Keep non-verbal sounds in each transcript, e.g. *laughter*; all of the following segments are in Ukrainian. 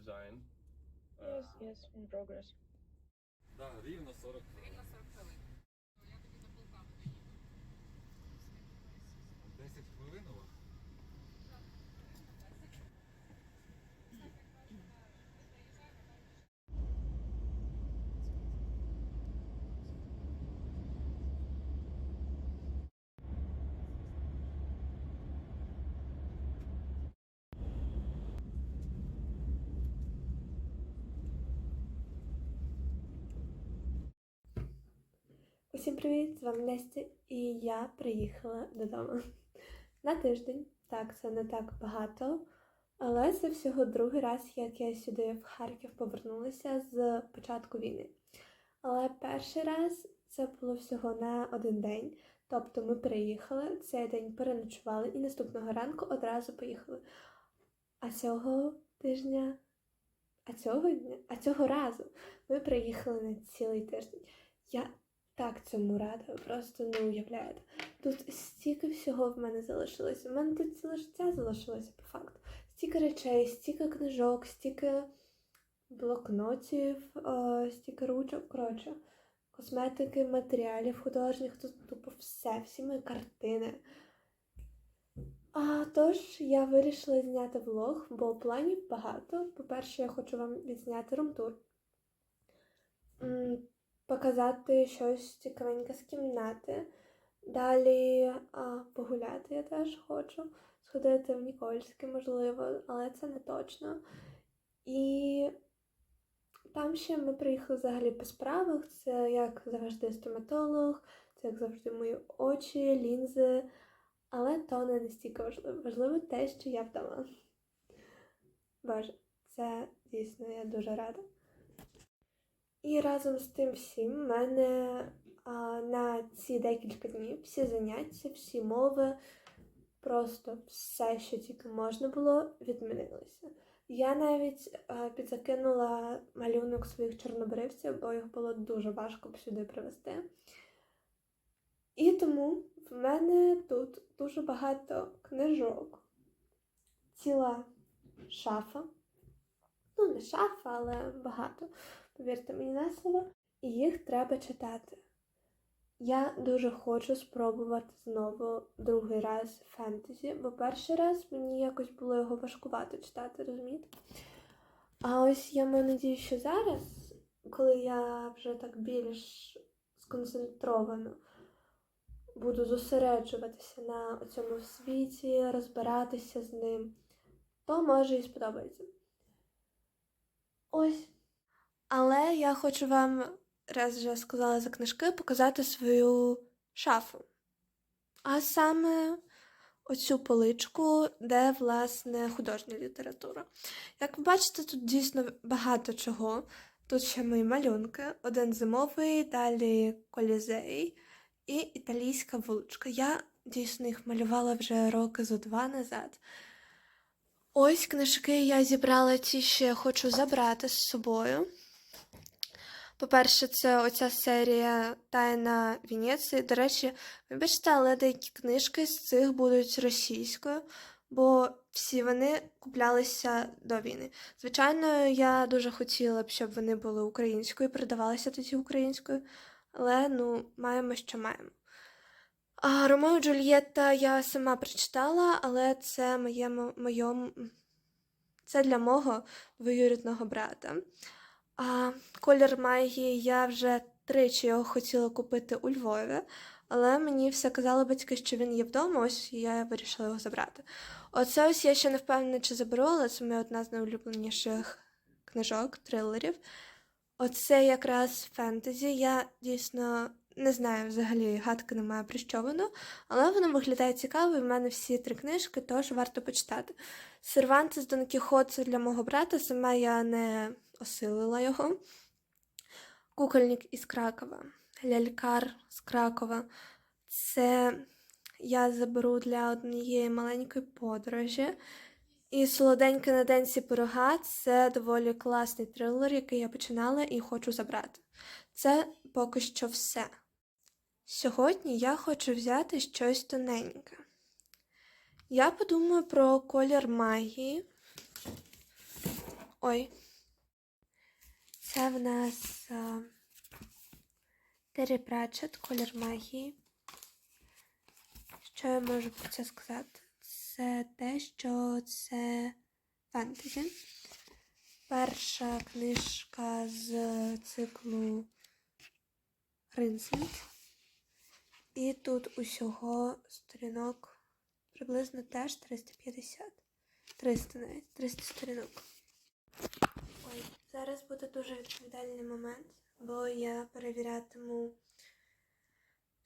design. Yes, yes, in progress. Да, рівно 40 Рівно 40 хвилин. Усім привіт! З вами Настя, і я приїхала додому *laughs* на тиждень. Так, це не так багато, але це всього другий раз, як я сюди в Харків повернулася з початку війни. Але перший раз це було всього на один день. Тобто ми приїхали, цей день переночували і наступного ранку одразу поїхали. А цього тижня, а цього дня, а цього разу ми приїхали на цілий тиждень. Я так цьому рада, просто не уявляєте. Тут стільки всього в мене залишилося. У мене тут ціле життя залишилося по факту. Стільки речей, стільки книжок, стільки блокнотів, е, стільки ручок, коротше, косметики, матеріалів художніх, тут тупо все, всі мої картини. А, тож я вирішила зняти влог, бо планів багато. По-перше, я хочу вам відзняти румтур. Показати щось цікавеньке з кімнати. Далі а, погуляти я теж хочу. Сходити в Нікольське, можливо, але це не точно. І там ще ми приїхали взагалі по справах. Це як завжди стоматолог, це як завжди мої очі, лінзи. Але то не настільки важливо. Важливо те, що я вдома. Боже, це дійсно я дуже рада. І разом з тим всім в мене а, на ці декілька днів всі заняття, всі мови, просто все, що тільки можна було, відмінилося. Я навіть а, підзакинула малюнок своїх чорнобривців, бо їх було дуже важко б сюди привезти. І тому в мене тут дуже багато книжок, ціла шафа. Не шафа, але багато повірте мені на слово, і їх треба читати. Я дуже хочу спробувати знову другий раз фентезі, бо перший раз мені якось було його важкувато читати, розумієте? А ось я маю надію, що зараз, коли я вже так більш сконцентровано буду зосереджуватися на цьому світі, розбиратися з ним, то може і сподобається. Ось. Але я хочу вам, раз вже сказала за книжки, показати свою шафу. А саме оцю поличку, де, власне, художня література. Як ви бачите, тут дійсно багато чого. Тут ще мої малюнки, один зимовий, далі колізей і італійська вуличка. Я дійсно їх малювала вже роки зо два назад. Ось книжки я зібрала ті, що я хочу забрати з собою. По-перше, це оця серія Тайна Венеції. До речі, вибачте, але деякі книжки з цих будуть російською, бо всі вони куплялися до війни. Звичайно, я дуже хотіла б, щоб вони були українською, продавалися тоді українською, але ну, маємо, що маємо. А Ромео і Джульєтта я сама прочитала, але це моє, моєму, це для мого двоюрідного брата. А колір магії я вже тричі його хотіла купити у Львові, але мені все казали батьки, що він є вдома, ось я вирішила його забрати. Оце ось я ще не впевнена, чи заберу, але це моя одна з найулюбленіших книжок, трилерів. Оце якраз фентезі. Я дійсно не знаю, взагалі гадки немає про що воно, але воно виглядає цікаво, і в мене всі три книжки, тож варто почитати. Сервантес Дон Кіхот це для мого брата, сама я не осилила його. Кукольник із Кракова, лялькар з Кракова. Це я заберу для однієї маленької подорожі. І солоденьке на денці пирога це доволі класний трилер, який я починала і хочу забрати. Це поки що все. Сьогодні я хочу взяти щось тоненьке. Я подумаю про колір магії. Ой. Це в нас а, Террі колір магії. Що я можу про це сказати? Це те, що це фентезі. Перша книжка з циклу Ринсент. І тут усього сторінок приблизно теж 350. 300 навіть, 300 сторінок. Ой, зараз буде дуже відповідальний момент, бо я перевірятиму,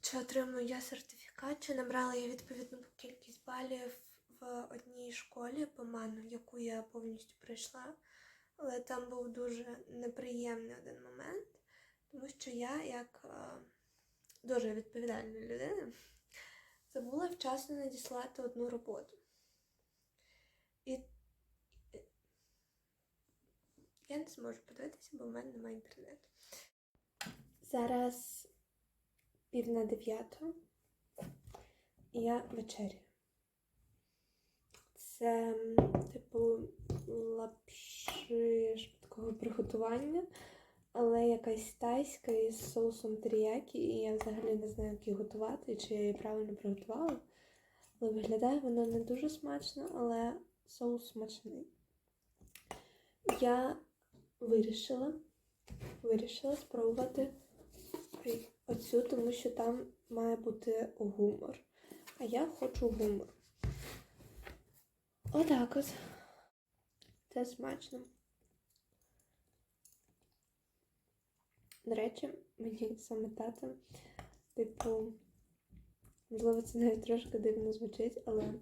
чи отримую я сертифікат, чи набрала я відповідну кількість балів в одній школі по ману, яку я повністю пройшла. Але там був дуже неприємний один момент, тому що я, як е, дуже відповідальна людина, забула вчасно надіслати одну роботу. І я не зможу подивитися, бо в мене немає інтернету. Зараз пів на дев'яту. І я вечерю. Це, типу, лапши швидкого приготування, але якась тайська із соусом теріякі, і я взагалі не знаю, як її готувати, чи я її правильно приготувала. Але виглядає воно не дуже смачно, але соус смачний. Я вирішила, вирішила спробувати оцю, тому що там має бути гумор. А я хочу гумор. Отак от. Це смачно. До речі, мені саме тато, типу, можливо, це навіть трошки дивно звучить, але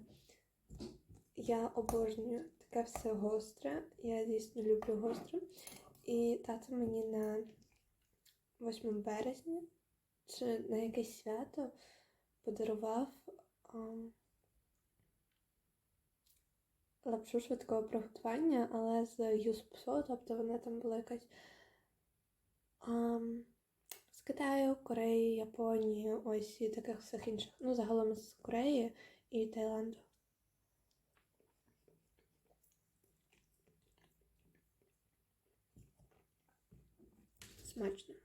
я обожнюю таке все гостре. Я дійсно люблю гостре. І тато мені на 8 березня чи на якесь свято подарував ам, лапшу швидкого приготування, але з юспсо, тобто вона там була якась ам, з Китаю, Кореї, Японії, ось і таких всіх інших. Ну, загалом з Кореї і Таїланду. Смачно.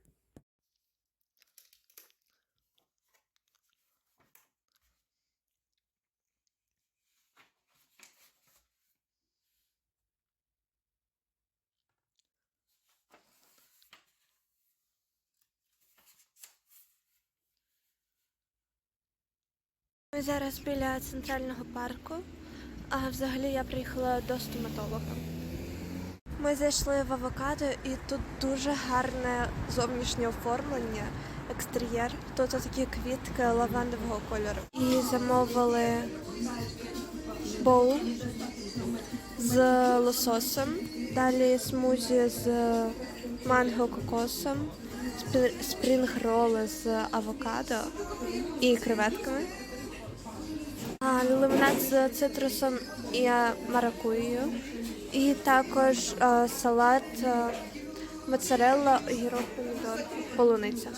Ми зараз біля центрального парку, а взагалі я приїхала до стоматолога. Ми зайшли в авокадо і тут дуже гарне зовнішнє оформлення, екстер'єр. Тут такі квітки лавандового кольору. І замовили боул з лососем, далі смузі з манго кокосом, спрінг-роли з авокадо і креветками. Лимонад з цитрусом і маракуєю. І також салат моцарелла, огірок, помідор, полуниця.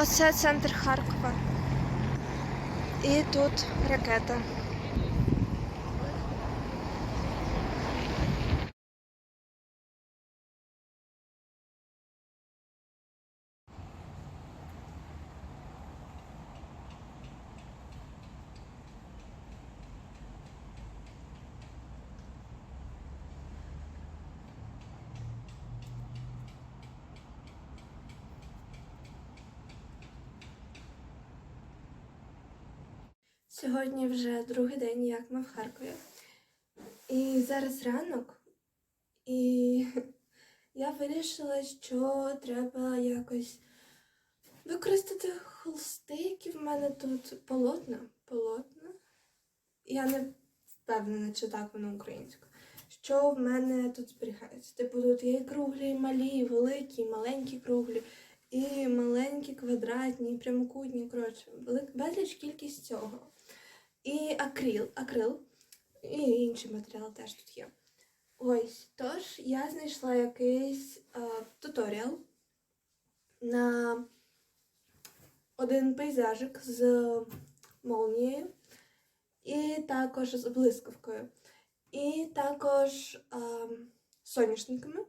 Оце центр Харкова. І тут ракета. Сьогодні вже другий день, як ми в Харкові. І зараз ранок. І *laughs* я вирішила, що треба якось використати холсти, які в мене тут полотна. Полотна. Я не впевнена, чи так воно українською. Що в мене тут зберігається? Типу, тут є і круглі, і малі, і великі, і маленькі круглі, і маленькі квадратні, і прямокутні. Коротше, безліч кількість цього. І акрил, акрил, і інший матеріал теж тут є. Ось, тож я знайшла якийсь е, туторіал на один пейзажик з молнією, і також з блискавкою, і також е, соняшниками.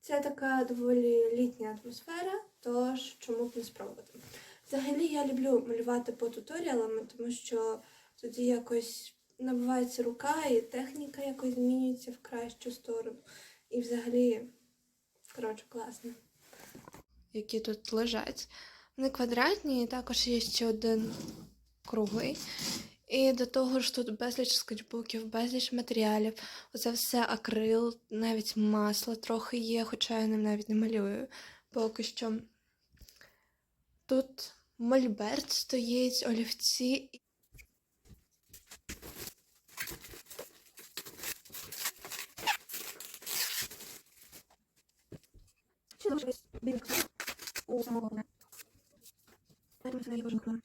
Це така доволі літня атмосфера, тож чому б не спробувати. Взагалі я люблю малювати по туторіалам, тому що тоді якось набувається рука, і техніка якось змінюється в кращу сторону. І взагалі, коротше, класно. Які тут лежать. Вони квадратні, і також є ще один круглий. І до того ж тут безліч скетчбуків, безліч матеріалів. Оце все акрил, навіть масло трохи є, хоча я ним навіть не малюю поки що. Тут мольберт стоїть, олівці. Ще залишилось біля у самого. Поэтому це найбільше головне.